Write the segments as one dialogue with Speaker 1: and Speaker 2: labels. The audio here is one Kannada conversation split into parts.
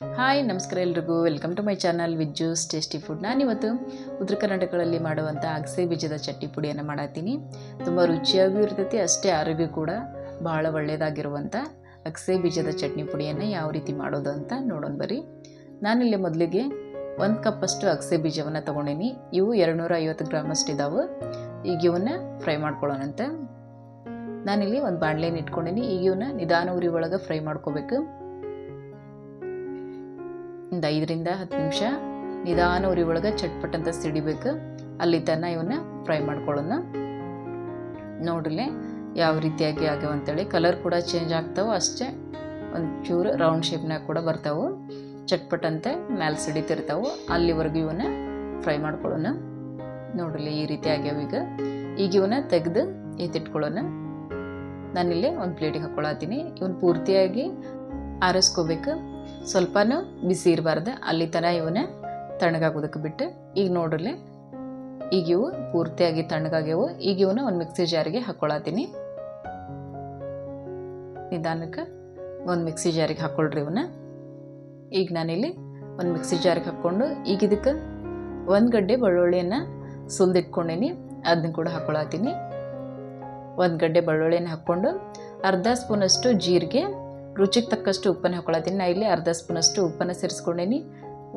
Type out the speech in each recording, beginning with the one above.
Speaker 1: ಹಾಯ್ ನಮಸ್ಕಾರ ಎಲ್ರಿಗೂ. Welcome to my channel with juice tasty food ನಾನಿವತ್ತು ಉತ್ತರ ಕರ್ನಾಟಕಗಳಲ್ಲಿ ಮಾಡುವಂಥ ಅಗಸೆ ಬೀಜದ ಚಟ್ನಿ ಪುಡಿಯನ್ನು ಮಾಡತ್ತೀನಿ. ತುಂಬ ರುಚಿಯಾಗೂ ಇರ್ತೈತಿ, ಅಷ್ಟೇ ಆರೋಗ್ಯ ಕೂಡ ಭಾಳ ಒಳ್ಳೆಯದಾಗಿರುವಂಥ ಅಗಸೆ ಬೀಜದ ಚಟ್ನಿ ಪುಡಿಯನ್ನು ಯಾವ ರೀತಿ ಮಾಡೋದು ಅಂತ ನೋಡೋಣ ಬರ್ರಿ. ನಾನಿಲ್ಲಿ ಮೊದಲಿಗೆ ಒಂದು ಕಪ್ಪಷ್ಟು ಅಗಸೆ ಬೀಜವನ್ನು ತೊಗೊಂಡೀನಿ. ಇವು ಎರಡುನೂರ ಐವತ್ತು ಗ್ರಾಮಷ್ಟು ಇದ್ದಾವೆ ಈಗ ಇವನ್ನ ಫ್ರೈ ಮಾಡ್ಕೊಳ್ಳೋಣಂತೆ ನಾನಿಲ್ಲಿ ಒಂದು ಬಾಣಲೆನ ಇಟ್ಕೊಂಡೀನಿ. ಈಗ ಇವನ್ನ ನಿಧಾನ ಉರಿ ಒಳಗೆ ಫ್ರೈ ಮಾಡ್ಕೋಬೇಕು. ಒಂದು ಐದರಿಂದ ಹತ್ತು ನಿಮಿಷ ನಿಧಾನ ಉರಿ ಒಳಗೆ ಚಟ್ಪಟ್ ಅಂತ ಸಿಡಿಬೇಕು. ಅಲ್ಲಿ ತನ ಇವನ್ನ ಫ್ರೈ ಮಾಡ್ಕೊಳ್ಳೋಣ. ನೋಡ್ರಿ ಯಾವ ರೀತಿಯಾಗಿ ಆಗ್ಯಾವ ಅಂತೇಳಿ. ಕಲರ್ ಕೂಡ ಚೇಂಜ್ ಆಗ್ತಾವೆ, ಅಷ್ಟೇ ಒಂಚೂರು ರೌಂಡ್ ಶೇಪ್ನಾಗ ಕೂಡ ಬರ್ತಾವೆ. ಚಟ್ಪಟ್ ಅಂತ ಮ್ಯಾಲೆ ಸಿಡಿತಿರ್ತಾವೆ. ಅಲ್ಲಿವರೆಗೂ ಇವನ್ನ ಫ್ರೈ ಮಾಡ್ಕೊಳ್ಳೋಣ. ನೋಡ್ರಿ ಈ ರೀತಿ ಆಗ್ಯಾವ ಈಗ. ಈಗ ಇವನ್ನ ತೆಗೆದು ಎತ್ತಿಟ್ಕೊಳ್ಳೋಣ. ನಾನಿಲ್ಲಿ ಒಂದು ಪ್ಲೇಟಿಗೆ ಹಾಕ್ಕೊಳತ್ತೀನಿ ಇವನ್ ಪೂರ್ತಿಯಾಗಿ ಆರಿಸ್ಕೋಬೇಕು. ಸ್ವಲ್ಪನೂ ಬಿಸಿ ಇರಬಾರ್ದು. ಅಲ್ಲಿ ತನಕ ಇವನ್ನ ತಣ್ಣಗಾಗೋದಕ್ಕೆ ಬಿಟ್ಟು ಈಗ ನೋಡ್ರಿ ಈಗ ಇವು ಪೂರ್ತಿಯಾಗಿ ತಣ್ಣಗಾಗ್ಯವು. ಈಗ ಇವನ್ನ ಒಂದು ಮಿಕ್ಸಿ ಜಾರಿಗೆ ಹಾಕ್ಕೊಳತ್ತೀನಿ ನಿಧಾನಕ್ಕೆ ಒಂದು ಮಿಕ್ಸಿ ಜಾರಿಗೆ ಹಾಕ್ಕೊಳ್ರಿ ಇವನ್ನ. ಈಗ ನಾನಿಲ್ಲಿ ಒಂದು ಮಿಕ್ಸಿ ಜಾರಿಗೆ ಹಾಕ್ಕೊಂಡು, ಈಗ ಇದಕ್ಕೆ ಒಂದು ಗಡ್ಡೆ ಬೆಳ್ಳುಳ್ಳಿಯನ್ನು ಸುಲಿದಿಟ್ಕೊಂಡೀನಿ. ಅದನ್ನ ಕೂಡ ಹಾಕ್ಕೊಳತ್ತೀನಿ ಒಂದು ಗಡ್ಡೆ ಬೆಳ್ಳುಳ್ಳಿಯನ್ನು ಹಾಕ್ಕೊಂಡು ಅರ್ಧ ಸ್ಪೂನಷ್ಟು ಜೀರಿಗೆ ರುಚಿಗೆ ತಕ್ಕಷ್ಟು ಉಪ್ಪನ್ನು ನಾ ಇಲ್ಲಿ ಅರ್ಧ ಸ್ಪೂನಷ್ಟು ಉಪ್ಪನ್ನು ಸೇರಿಸ್ಕೊಂಡೇನಿ.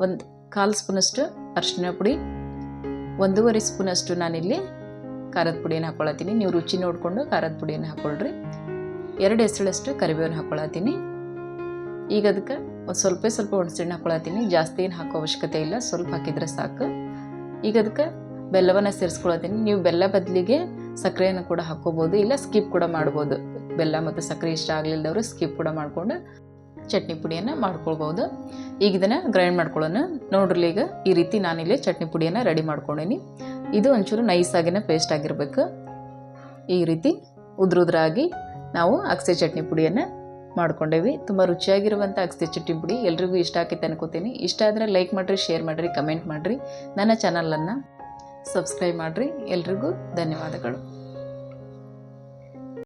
Speaker 1: ಒಂದು ಕಾಲು ಸ್ಪೂನಷ್ಟು ಅರಿಶಿನ ಪುಡಿ. ಒಂದೂವರೆ ಸ್ಪೂನಷ್ಟು ನಾನಿಲ್ಲಿ ಖಾರದ ಪುಡಿಯನ್ನು ಹಾಕ್ಕೊಳತ್ತೀನಿ ನೀವು ರುಚಿ ನೋಡಿಕೊಂಡು ಖಾರದ ಪುಡಿಯನ್ನು ಹಾಕ್ಕೊಳ್ರಿ ಎರಡು ಹೆಸಳಷ್ಟು ಕರಿಬೇವನ್ನು ಹಾಕ್ಕೊಳತ್ತೀನಿ ಈಗ ಅದಕ್ಕೆ ಒಂದು ಸ್ವಲ್ಪ ಸ್ವಲ್ಪ ಹುಣಸೆಹಣ್ಣು ಹಾಕ್ಕೊಳತ್ತೀನಿ ಜಾಸ್ತಿ ಏನು ಹಾಕೋ ಅವಶ್ಯಕತೆ ಇಲ್ಲ. ಸ್ವಲ್ಪ ಹಾಕಿದ್ರೆ ಸಾಕು. ಈಗ ಅದಕ್ಕೆ ಬೆಲ್ಲವನ್ನು ಸೇರಿಸ್ಕೊಳತ್ತೀನಿ ನೀವು ಬೆಲ್ಲ ಬದಲಿಗೆ ಸಕ್ಕರೆಯನ್ನು ಕೂಡ ಹಾಕ್ಕೋಬೋದು ಇಲ್ಲ ಸ್ಕಿಪ್ ಕೂಡ ಮಾಡ್ಬೋದು. ಬೆಲ್ಲ ಮತ್ತು ಸಕ್ಕರೆ ಇಷ್ಟ ಆಗಲಿಲ್ಲದವರು ಸ್ಕಿಪ್ ಕೂಡ ಮಾಡಿಕೊಂಡು ಚಟ್ನಿ ಪುಡಿಯನ್ನು ಮಾಡ್ಕೊಳ್ಬೋದು ಈಗ ಇದನ್ನು ಗ್ರೈಂಡ್ ಮಾಡ್ಕೊಳ್ಳೋಣ. ನೋಡ್ರಿ ಈಗ ಈ ರೀತಿ ನಾನಿಲ್ಲಿ ಚಟ್ನಿ ಪುಡಿಯನ್ನು ರೆಡಿ ಮಾಡ್ಕೊಂಡೀನಿ. ಇದು ಒಂಚೂರು ನೈಸಾಗಿನ ಪೇಸ್ಟ್ ಆಗಿರಬೇಕು. ಈ ರೀತಿ ಉದ್ರುದ್ರಾಗಿ ನಾವು ಅಗಸೆ ಚಟ್ನಿ ಪುಡಿಯನ್ನು ಮಾಡ್ಕೊಂಡೇವಿ. ತುಂಬ ರುಚಿಯಾಗಿರುವಂಥ ಅಗಸೆ ಚಟ್ನಿ ಪುಡಿ ಎಲ್ರಿಗೂ ಇಷ್ಟ ಆಕೈತೆ ಅನ್ಕೋತೀನಿ. ಇಷ್ಟ ಆದರೆ ಲೈಕ್ ಮಾಡಿರಿ ಶೇರ್ ಮಾಡಿರಿ ಕಮೆಂಟ್ ಮಾಡಿರಿ. ನನ್ನ ಚಾನಲನ್ನು ಸಬ್ಸ್ಕ್ರೈಬ್ ಮಾಡಿರಿ. ಎಲ್ರಿಗೂ ಧನ್ಯವಾದಗಳು.